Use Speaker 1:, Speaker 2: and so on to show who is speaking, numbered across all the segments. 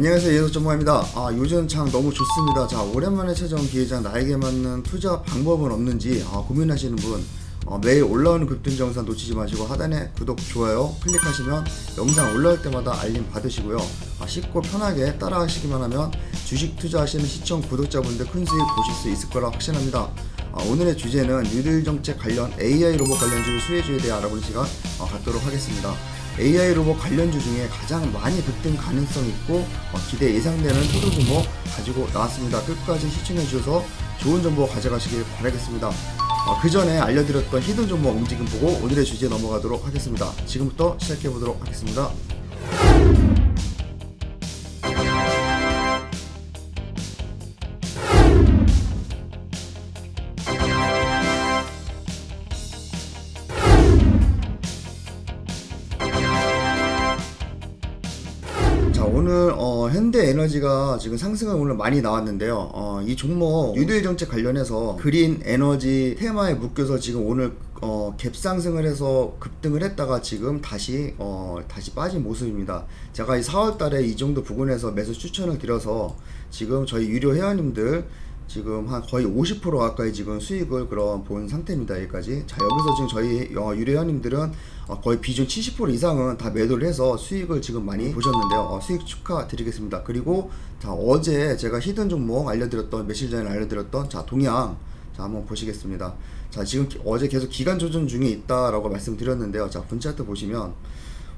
Speaker 1: 안녕하세요 예속 전문가입니다. 아 요즘 장 너무 좋습니다. 자 오랜만에 찾아온 기회자 나에게 맞는 투자 방법은 없는지 아, 고민하시는 분 어, 매일 올라오는 급등 영상 놓치지 마시고 하단에 구독 좋아요 클릭하시면 영상 올라올 때마다 알림 받으시고요. 아, 쉽고 편하게 따라하시기만 하면 주식 투자하시는 시청 구독자분들 큰 수익 보실 수 있을 거라 확신합니다. 아, 오늘의 주제는 뉴딜 정책 관련 AI 로봇 관련주 수혜주에 대해 알아보는 시간 어, 갖도록 하겠습니다. AI 로봇 관련주 중에 가장 많이 급등 가능성 있고 어, 기대 예상되는 토도 규모 가지고 나왔습니다. 끝까지 시청해 주셔서 좋은 정보 가져가시길 바라겠습니다. 어, 그 전에 알려드렸던 히든 정보 움직임 보고 오늘의 주제 넘어가도록 하겠습니다. 지금부터 시작해 보도록 하겠습니다. 오늘 어, 현대에너지가 지금 상승을 오늘 많이 나왔는데요. 어, 이 종목 뉴딜 정책 관련해서 그린 에너지 테마에 묶여서 지금 오늘 어, 갭 상승을 해서 급등을 했다가 지금 다시 어, 다시 빠진 모습입니다. 제가 이 4월달에 이 정도 부근에서 매수 추천을 드려서 지금 저희 유료 회원님들 지금 한 거의 50% 가까이 지금 수익을 그런 본 상태입니다. 여기까지. 자, 여기서 지금 저희 어, 유료회원님들은 어, 거의 비중 70% 이상은 다 매도를 해서 수익을 지금 많이 보셨는데요. 어, 수익 축하드리겠습니다. 그리고 자, 어제 제가 히든 종목 알려드렸던 며칠 전에 알려드렸던 자, 동양 자, 한번 보시겠습니다. 자, 지금 기- 어제 계속 기간 조정 중에 있다라고 말씀드렸는데요. 자, 분 차트 보시면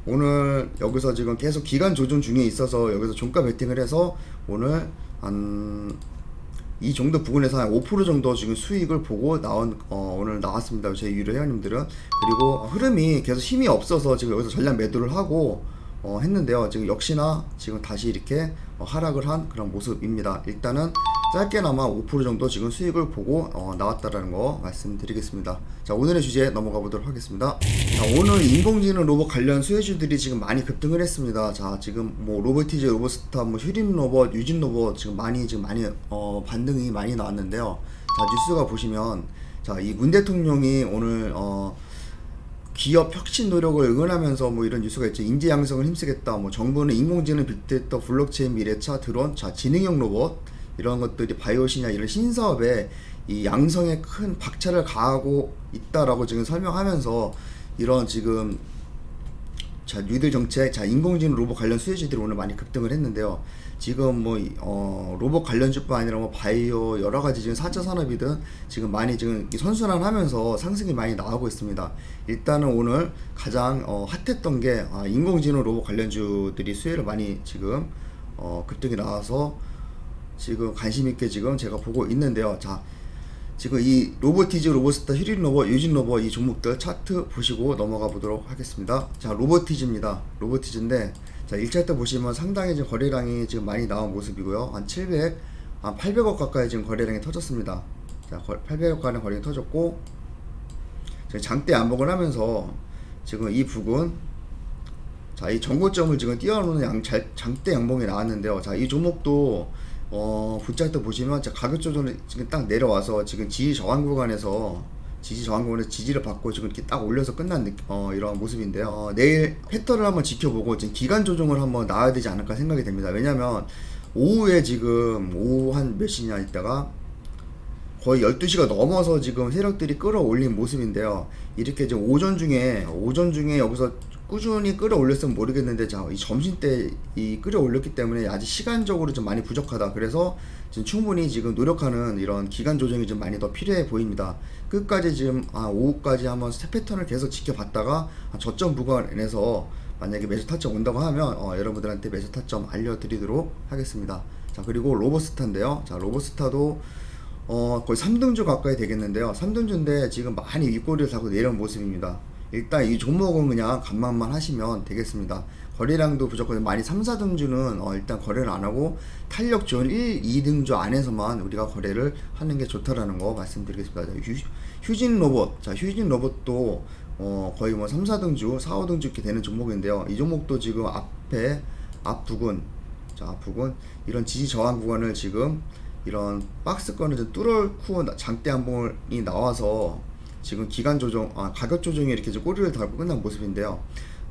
Speaker 1: 오늘 여기서 지금 계속 기간 조정 중에 있어서 여기서 종가 베팅을 해서 오늘 한 이 정도 부분에서 한 5% 정도 지금 수익을 보고 나온 어, 오늘 나왔습니다. 제 유료 회원님들은 그리고 흐름이 계속 힘이 없어서 지금 여기서 전량 매도를 하고 어, 했는데요. 지금 역시나 지금 다시 이렇게 어, 하락을 한 그런 모습입니다. 일단은 짧게나마 5% 정도 지금 수익을 보고 어, 나왔다라는 거 말씀드리겠습니다. 자 오늘의 주제 넘어가 보도록 하겠습니다. 자 오늘 인공지능 로봇 관련 수혜주들이 지금 많이 급등을 했습니다. 자 지금 뭐 로보티즈, 로보스타, 뭐 휴림 로봇, 유진 로봇 지금 많이 지금 많이 어, 반등이 많이 나왔는데요. 자 뉴스가 보시면 자이 문 대통령이 오늘 어, 기업 혁신 노력을 응원하면서 뭐 이런 뉴스가 있죠. 인재 양성을 힘쓰겠다. 뭐 정부는 인공지능, 빅데이터, 블록체인, 미래차, 드론, 자 지능형 로봇 이런 것들이 바이오 신야 이런 신사업에 이 양성에 큰 박차를 가하고 있다라고 지금 설명하면서 이런 지금 자 뉴딜 정책, 자 인공지능 로봇 관련 수혜주들이 오늘 많이 급등을 했는데요. 지금 뭐 이- 어, 로봇 관련주뿐 아니라 뭐 바이오 여러 가지 지금 4차 산업이든 지금 많이 지금 이 선순환하면서 상승이 많이 나오고 있습니다. 일단은 오늘 가장 어, 핫했던 게 아, 인공지능 로봇 관련주들이 수혜를 많이 지금 어, 급등이 나와서 지금 관심 있게 지금 제가 보고 있는데요. 자, 지금 이 로보티즈, 로보스타, 히린 로봇, 유진 로봇 이 종목들 차트 보시고 넘어가 보도록 하겠습니다. 자, 로보티즈입니다. 로보티즈인데 자, 1차트 보시면 상당히 지금 거래량이 지금 많이 나온 모습이고요. 한 700, 한 800억 가까이 지금 거래량이 터졌습니다. 자, 800억 가량 거래량이 터졌고 장대 안목을 하면서 지금 이 부근 자, 이 정고점을 지금 잘- 장대 양봉이 나왔는데요. 자, 이 종목도 어, 붓자트 보시면 자, 가격 조정이 지금 딱 내려와서 지금 지지 저항 구간에서 지지 저항 구간에서 지지를 받고 지금 이렇게 딱 올려서 끝난 느, 어, 이런 모습인데요. 어, 내일 패턴을 한번 지켜보고 지금 기간 조정을 한번 나와야 되지 않을까 생각이 됩니다. 왜냐면 오후에 지금 오후 한 몇 시냐 있다가 거의 12시가 넘어서 지금 세력들이 끌어올린 모습인데요. 이렇게 지금 오전 중에 오전 중에 여기서 꾸준히 끌어올렸으면 모르겠는데 자, 이 점심 때이 끌어올렸기 때문에 아직 시간적으로 좀 많이 부족하다. 그래서 지금 충분히 지금 노력하는 이런 기간 조정이 좀 많이 더 필요해 보입니다. 끝까지 지금 아, 오후까지 한번 스텝 패턴을 계속 지켜봤다가 아, 저점 구간에서 만약에 매수 타점 온다고 하면 어, 여러분들한테 매수 타점 알려드리도록 하겠습니다. 자 그리고 로보스타인데요. 자 로보스타도 어, 거의 3등주 가까이 되겠는데요. 3등주인데 지금 많이 윗꼬리를 달고 내려온 모습입니다. 일단 이 종목은 그냥 간만만 하시면 되겠습니다. 거래량도 부족하고 많이 3, 4등주는 어, 일단 거래를 안 하고 탄력 좋은 1, 2등주 안에서만 우리가 거래를 하는 게 좋다라는 거 말씀드리겠습니다. 자, 휴, 휴진 로봇. 자, 휴진 로봇도 어, 거의 뭐 3, 4등주, 4, 5등주 이렇게 되는 종목인데요. 이 종목도 지금 앞에 앞 부근 자, 앞부분 이런 지지 저항 구간을 지금 이런 박스권을 나- 장대 한봉이 나와서 지금 기간 조정, 아, 가격 조정에 이렇게 좀 꼬리를 달고 끝난 모습인데요.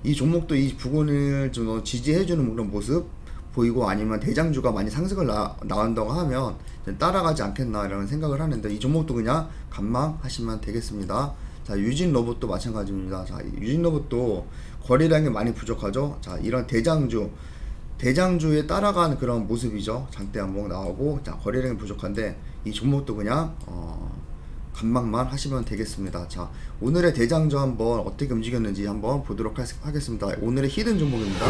Speaker 1: 이 종목도 이 부분을 좀 지지해주는 그런 모습 보이고 아니면 대장주가 많이 상승을 나, 나온다고 하면 따라가지 않겠나 이런 생각을 하는데 이 종목도 그냥 간망하시면 되겠습니다. 자 유진 로봇도 마찬가지입니다. 자 유진 로봇도 거래량이 많이 부족하죠. 자 이런 대장주 대장주에 따라가는 그런 모습이죠. 장대 한번 나오고 자 거래량이 부족한데 이 종목도 그냥 어, 간망만 하시면 되겠습니다. 자 오늘의 대장주 한번 어떻게 움직였는지 한번 보도록 하, 하겠습니다. 오늘의 히든 종목입니다.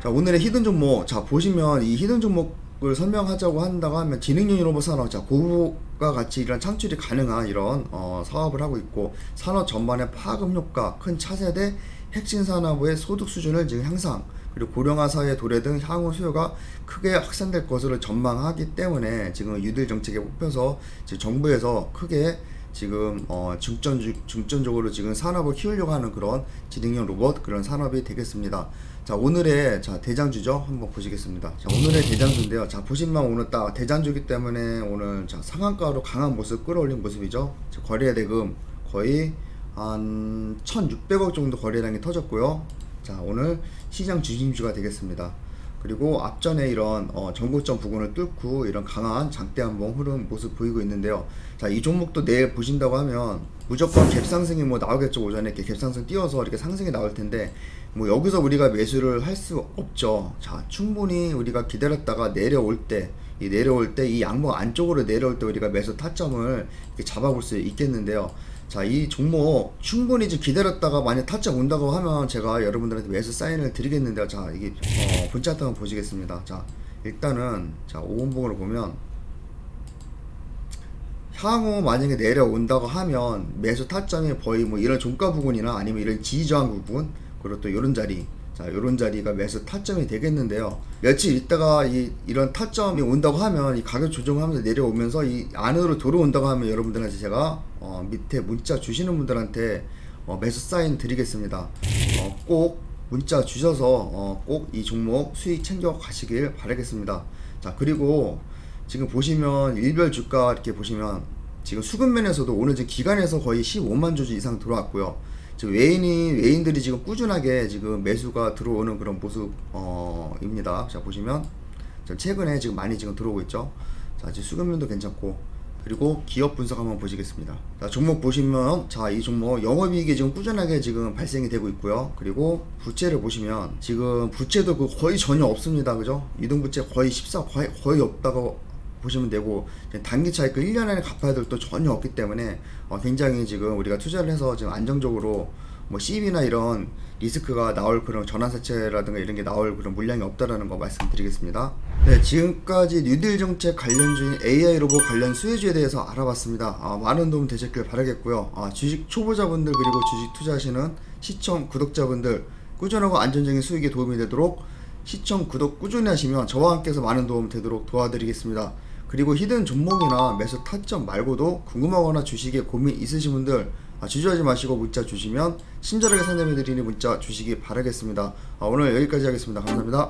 Speaker 1: 자 오늘의 히든 종목 자 보시면 이 히든 종목 을 설명하자고 한다고 하면 지능형 로봇 산업 자 고부가 같이 이런 창출이 가능한 이런 어, 사업을 하고 있고 산업 전반의 파급 효과 큰 차세대 핵심 산업의 소득 수준을 지금 향상 그리고 고령화 사회 도래 등 향후 수요가 크게 확산될 것으로 전망하기 때문에 지금 유딜 정책에 뽑혀서 지금 정부에서 크게 지금 어 중점 중점적으로 지금 산업을 키우려고 하는 그런 지능형 로봇 그런 산업이 되겠습니다. 자 오늘의 자 대장주죠 한번 보시겠습니다. 자 오늘의 대장주인데요. 자 보시면 오늘 딱 대장주기 때문에 오늘 자 상한가로 강한 모습 끌어올린 모습이죠. 자, 거래 대금 거의 한 1,600억 정도 거래량이 터졌고요. 자 오늘 시장 중심주가 되겠습니다. 그리고 앞전에 이런 어, 전고점 부근을 뚫고 이런 강한 장대 한번 흐름 모습 보이고 있는데요. 자, 이 종목도 내일 보신다고 하면 무조건 갭상승이 뭐 나오겠죠. 오전에 갭상승 띄워서 이렇게 상승이 나올 텐데 뭐 여기서 우리가 매수를 할 수 없죠. 자, 충분히 우리가 기다렸다가 내려올 때 이 내려올 때 이 양봉 안쪽으로 내려올 때 우리가 매수 타점을 잡아볼 수 있겠는데요. 자, 이 종목 충분히 좀 기다렸다가 만약 타점 온다고 하면 제가 여러분들한테 매수 사인을 드리겠는데요. 자, 이게 어, 분짜 한번 보시겠습니다. 자, 일단은 자, 5분봉으로 보면 향후 만약에 내려온다고 하면 매수 타점이 거의 뭐 이런 종가 부분이나 아니면 이런 지지저항 부분 그리고 또 이런 자리 자 이런 자리가 매수 타점이 되겠는데요. 며칠 있다가 이 이런 타점이 온다고 하면 이 가격 조정하면서 내려오면서 이 안으로 들어온다고 하면 여러분들한테 제가 어, 밑에 문자 주시는 분들한테 어, 매수 사인 드리겠습니다. 어, 꼭 문자 주셔서 어, 꼭 이 종목 수익 챙겨 가시길 바라겠습니다. 자 그리고 지금 보시면 일별 주가 이렇게 보시면 지금 수급면에서도 오늘 지금 기간에서 거의 15만 주주 이상 들어왔고요. 지금 외인이 외인들이 지금 꾸준하게 지금 매수가 들어오는 그런 모습입니다. 자 보시면 자, 최근에 지금 많이 지금 들어오고 있죠. 자 지금 수급면도 괜찮고 그리고 기업 분석 한번 보시겠습니다. 자, 종목 보시면 자 이 종목 영업이익이 지금 꾸준하게 지금 발생이 되고 있고요. 그리고 부채를 보시면 지금 부채도 그 거의 전혀 없습니다. 그죠? 이동 부채 거의 14 거의, 거의 없다고 보시면 되고 단기 차익 1년 안에 갚아야 될또 전혀 없기 때문에 어, 굉장히 지금 우리가 투자를 해서 지금 안정적으로 뭐 CB나 이런 리스크가 나올 그런 전환사채라든가 이런 게 나올 그런 물량이 없다라는 거 말씀드리겠습니다. 네, 지금까지 뉴딜 정책 관련주인 AI 로봇 관련 수혜주에 대해서 알아봤습니다. 아, 많은 도움 되셨길 바라겠고요. 아, 주식 초보자분들 그리고 주식 투자하시는 시청 구독자분들 꾸준하고 안전적인 수익에 도움이 되도록 시청 구독 꾸준히 하시면 저와 함께해서 많은 도움 되도록 도와드리겠습니다. 그리고 히든 종목이나 매수 타점 말고도 궁금하거나 주식에 고민 있으신 분들 아, 주저하지 마시고 문자 주시면 친절하게 상담해 드리는 문자 주시기 바라겠습니다. 아, 오늘 여기까지 하겠습니다. 감사합니다.